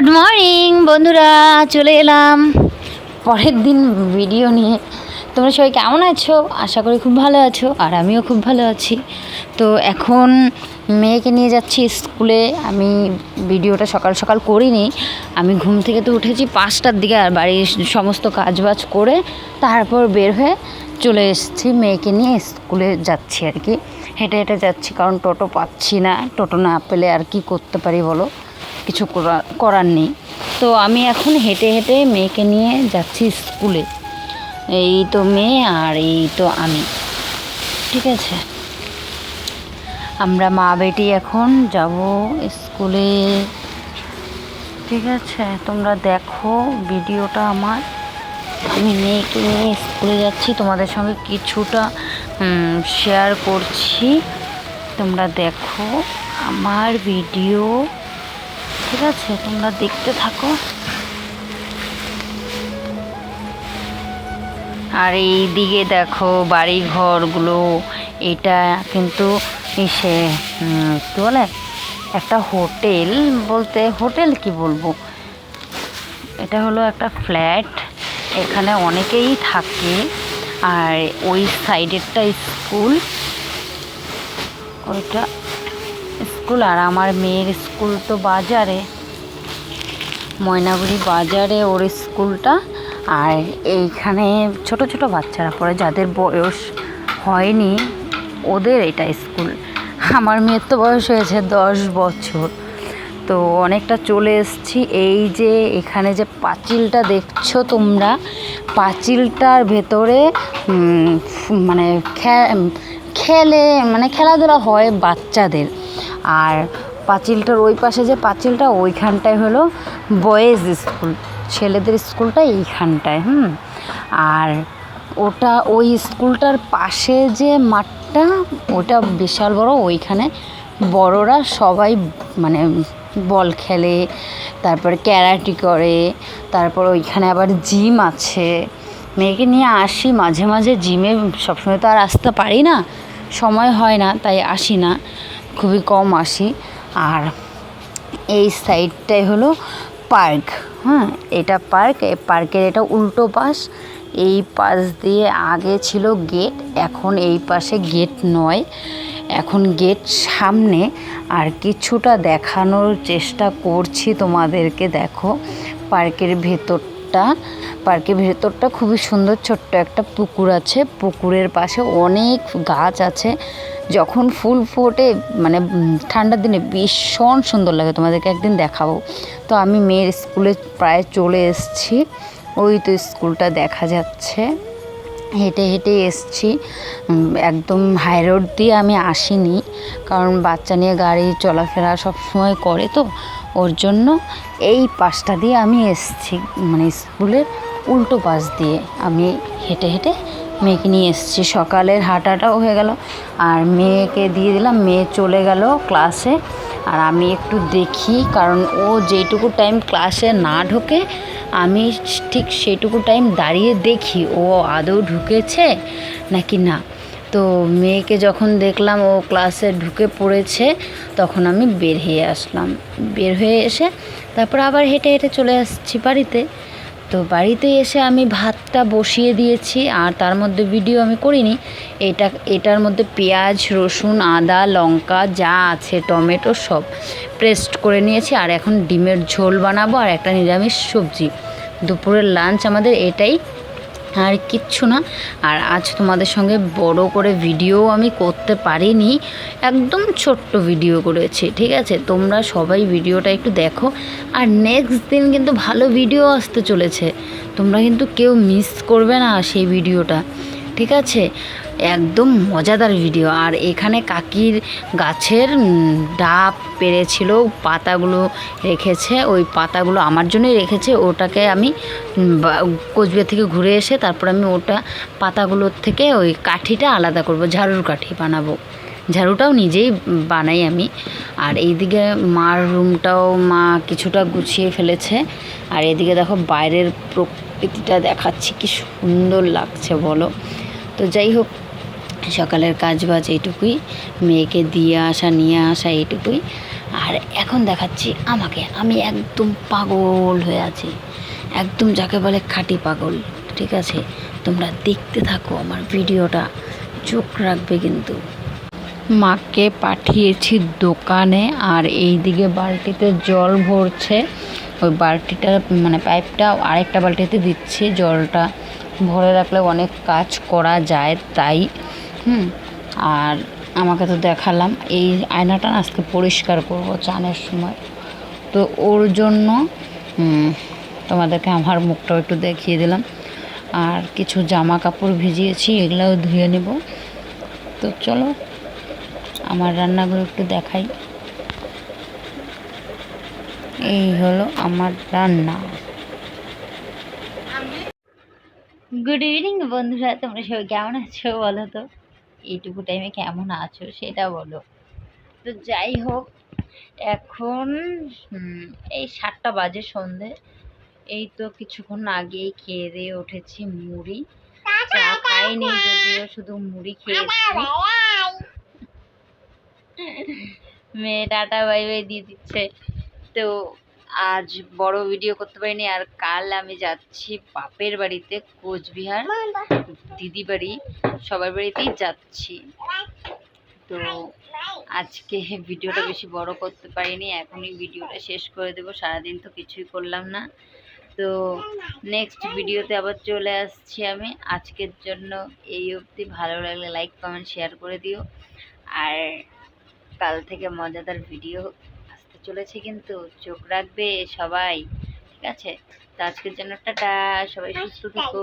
Good morning বন্ধুরা, চলে এলাম। পরের দিন ভিডিও নিয়ে। তোমরা সবাই কেমন আছো? আশা করি খুব ভালো আছো, আর আমিও খুব ভালো আছি। তো এখন মেয়েকে নিয়ে যাচ্ছি স্কুলে। আমি ভিডিওটা সকাল সকাল করিনি। আমি ঘুম থেকে তো উঠেছি পাঁচটার দিকে, আর বাড়ির সমস্ত কাজবাজ করে তারপর বের হয়ে চলে এসেছি মেয়েকে নিয়ে স্কুলে যাচ্ছি আর কি। হেঁটে হেঁটে যাচ্ছি, কারণ টোটো পাচ্ছি না। টোটো না পেলে আর কি করতে পারি বলো? কিছু করা- করার নেই। তো আমি এখন হেঁটে হেঁটে মেয়েকে নিয়ে যাচ্ছি স্কুলে। এই তো মেয়ে আর এই তো আমি। ঠিক আছে? আমরা মা বেটি এখন যাব স্কুলে। ঠিক আছে? তোমরা দেখো ভিডিওটা আমার। আমি মেয়েকে নিয়ে স্কুলে যাচ্ছি। তোমাদের সঙ্গে কিছুটা শেয়ার করছি। তোমরা দেখো আমার ভিডিও ঠিক আছে, তোমরা দেখতে থাকো। আর এই দিকে দেখো বাড়ি ঘরগুলো এটা কিন্তু সে কী বলে? একটা হোটেল বলতে, হোটেল কি বলব? এটা হলো একটা ফ্ল্যাট, এখানে অনেকেই থাকে। আর ওই সাইডেরটা স্কুল, ওইটা স্কুল আর আমার মেয়ের স্কুল তো বাজারে। ময়নাগুড়ি বাজারে ওর স্কুলটা। আর এইখানে ছোট ছোট বাচ্চারা পড়ে, যাদের বয়স হয়নি, ওদের এটা স্কুল। আমার মেয়ের তো বয়স হয়েছে দশ বছর। তো অনেকটা চলে এসেছি। এই যে এখানে যে পাঁচিলটা দেখছ তোমরা, পাঁচিলটার ভেতরে মানে খেলে মানে খেলাধুলা হয় বাচ্চাদের। আর পাঁচিলটার ওই পাশে যে পাঁচিলটা, ওইখানটায় হলো বয়েজ স্কুল ছেলেদের স্কুলটা এইখানটায়, হুম? আর ওটা, ওই স্কুলটার পাশে যে মাঠটা, ওটা বিশাল বড়, ওইখানে বড়রা সবাই মানে বল খেলে, তারপরে ক্যারাটি করে, তারপর ওইখানে আবার জিম আছে। মেয়েকে নিয়ে আসি, মাঝে মাঝে জিমে সবসময় তো আর আসতে পারি না, সময় হয় না, তাই আসি না। খুবই কম আসি। আর এই সাইডটাই হলো পার্ক হ্যাঁ? এটা পার্ক, এই পার্কের এটা উল্টো পাশ। এই পাশ দিয়ে আগে ছিল গেট, এখন এই পাশে গেট নয়। এখন গেট সামনে। আর কিছুটা দেখানোর চেষ্টা করছি তোমাদেরকে, দেখো। পার্কের ভেতরটা পার্কের ভেতরটা খুবই সুন্দর, ছোট্ট একটা পুকুর আছে। পুকুরের পাশে অনেক গাছ আছে। যখন ফুল ফোটে মানে ঠান্ডার দিনে ভীষণ সুন্দর লাগে, তোমাদেরকে একদিন দেখাবো। তো আমি মেয়ের স্কুলে প্রায় চলে এসেছি, ওই তো স্কুলটা দেখা যাচ্ছে। হেঁটে হেঁটে এসছি একদম হাই রোড দিয়ে আমি আসিনি, কারণ বাচ্চা নিয়ে গাড়ি চলাফেরা সব সময় করে তো, ওর জন্য এই পাশটা দিয়ে আমি এসছি মানে স্কুলের উল্টো পাশ দিয়ে। আমি হেঁটে হেঁটে মেয়েকে নিয়ে এসেছি। সকালের হাঁটাটাও হয়ে গেল। আর মেয়েকে দিয়ে দিলাম। মেয়ে চলে গেল ক্লাসে। আর আমি একটু দেখি, কারণ ও যেইটুকু টাইম ক্লাসে না ঢোকে, আমি ঠিক সেটুকু টাইম দাঁড়িয়ে দেখি, ও আদৌ ঢুকেছে নাকি না। তো মেয়েকে যখন দেখলাম ও ক্লাসে ঢুকে পড়েছে, তখন আমি বের হয়ে আসলাম। বের হয়ে এসে তারপর আবার হেঁটে হেঁটে চলে আসছি বাড়িতে। তো বাড়িতে এসে আমি ভাতটা বসিয়ে দিয়েছি, আর তার মধ্যে ভিডিও আমি করিনি। এটা, এটার মধ্যে পেঁয়াজ, রসুন, আদা, লঙ্কা যা আছে, টমেটো সব পেস্ট করে নিয়েছি, আর এখন ডিমের ঝোল বানাবো, আর একটা নিরামিষ সবজি। দুপুরের লাঞ্চ আমাদের এটাই আর কিচ্ছু না। আর আজ তোমাদের সঙ্গে বড় করে ভিডিও আমি করতে পারিনি। একদম ছোট্ট ভিডিও করেছি, ঠিক আছে? তোমরা সবাই ভিডিওটা একটু দেখো। আর নেক্সট দিন কিন্তু ভালো ভিডিও আসতে চলেছে। তোমরা কিন্তু কেউ মিস করবে না সেই ভিডিওটা ঠিক আছে? একদম মজাদার ভিডিও আর এখানে কাকির গাছের ডাব পেরেছিল, পাতাগুলো রেখেছে। ওই পাতাগুলো আমার জন্যই রেখেছে। ওটাকে আমি কোচবিহার থেকে ঘুরে এসে তারপর আমি ওটা পাতাগুলোর থেকে ওই কাঠিটা আলাদা করব, ঝাড়ুর কাঠি বানাবো। ঝাড়ুটাও নিজেই বানাই আমি। আর এইদিকে মার রুমটাও মা কিছুটা গুছিয়ে ফেলেছে। আর এদিকে দেখো বাইরের প্রকৃতিটা দেখাচ্ছি, কি সুন্দর লাগছে বলো। তো যাই হোক সকালের কাজ বাজ এইটুকুই, মেয়েকে দিয়ে আসা, নিয়ে আসা এইটুকুই। আর এখন দেখাচ্ছি আমাকে, আমি একদম পাগল হয়ে আছি। একদম যাকে বলে খাঁটি পাগল, ঠিক আছে? তোমরা দেখতে থাকো আমার ভিডিওটা, চোখ রাখবে কিন্তু। মাকে পাঠিয়েছি দোকানে আর এই দিকে বালতিতে জল ভরছে। ওই বালতিটা মানে পাইপটা আরেকটা বালতিতে দিচ্ছে, জলটা ভরে রাখলে অনেক কাজ করা যায়, তাই হুম। আর আমাকে তো দেখালাম, এই আয়নাটা আজকে পরিষ্কার করব চানের সময়। তো ওর জন্য তোমাদেরকে আমার মুখটাও একটু দেখিয়ে দিলাম। আর কিছু জামা কাপড় ভিজিয়েছি, এগুলোও ধুয়ে নেব। তো চলো, আমার রান্নাগুলো একটু দেখাই। এই হলো আমার রান্না। গুড ইভিনিং বন্ধুরা, তোমরা সবাই কেমন আছো বলো তো? এইটুকু টাইমে কেমন আছো সেটা বলো। তো যাই হোক, এখন এই সাতটা বাজে সন্ধে। এই তো কিছুক্ষণ আগেই খেয়ে দিয়ে উঠেছি মুড়ি। চা খাইনি যদিও, শুধু মুড়ি খেয়েছি। মেয়ে টাটা বাই বাই দিয়ে দিচ্ছে। তো আজ বড় ভিডিও করতে পারিনি। আর কাল আমি যাচ্ছি বাপের বাড়িতে, কোচবিহার। দিদি বাড়ি, সবার বাড়িতেই যাচ্ছি। তো আজকে ভিডিওটা বেশি বড় করতে পারিনি। এখনই ভিডিওটা শেষ করে দেবো। সারাদিন তো কিছুই করলাম না। তো নেক্সট ভিডিওতে আবার চলে আসছি আমি। আজকের জন্য এই অবধি। ভালো লাগলে লাইক কমেন্ট শেয়ার করে দিও। আর কাল থেকে মজাদার ভিডিও চলেছে কিন্তু চোখ রাখবে সবাই ঠিক আছে? তো আজকের জন্য টাটা সবাই সুস্থ থেকো।